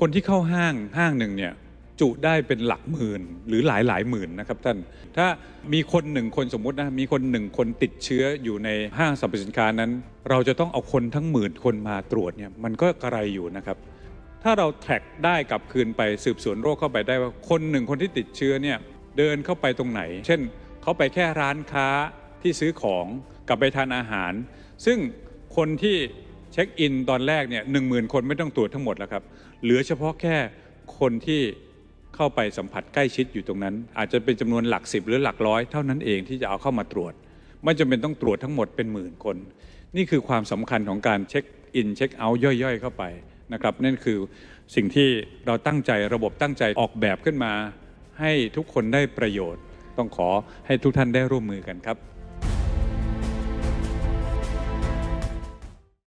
คนที่เข้าห้างห้างหนึ่งเนี่ยจุได้เป็นหลักหมื่นหรือหลายหลายหมื่นนะครับท่าน ถ้ามีคนหนึ่งคนสมมุตินะมีคนหนึ่งคนติดเชื้ออยู่ในห้างสรรพสินค้านั้น เราจะต้องเอาคนทั้งหมื่นคนมาตรวจเนี่ยมันก็กระไรอยู่นะครับ ถ้าเราแท็กได้กลับคืนไปสืบสวนโรคเข้าไปได้ว่าคนหนึ่งคนที่ติดเชื้อเนี่ยเดินเข้าไปตรงไหน เช่น เขาไปแค่ร้านค้าที่ซื้อของกลับไปทานอาหาร ซึ่งคนที่ ช็คอินตอนแรกเนี่ยหนึ่งหมื่นคนไม่ต้องตรวจทั้งหมดแล้วครับ เหลือเฉพาะแค่คนที่เข้าไปสัมผัสใกล้ชิดอยู่ตรงนั้น อาจจะเป็นจำนวนหลักสิบหรือหลักร้อยเท่านั้นเองที่จะเอาเข้ามาตรวจ ไม่จำเป็นต้องตรวจทั้งหมดเป็นหมื่นคน นี่คือความสำคัญของการเช็คอินเช็คเอาท์ย่อยๆ เข้าไปนะครับนั่นคือสิ่งที่เราตั้งใจระบบตั้งใจออกแบบขึ้นมา ให้ทุกคนได้ประโยชน์ ต้องขอให้ทุกท่านได้ร่วมมือกันครับ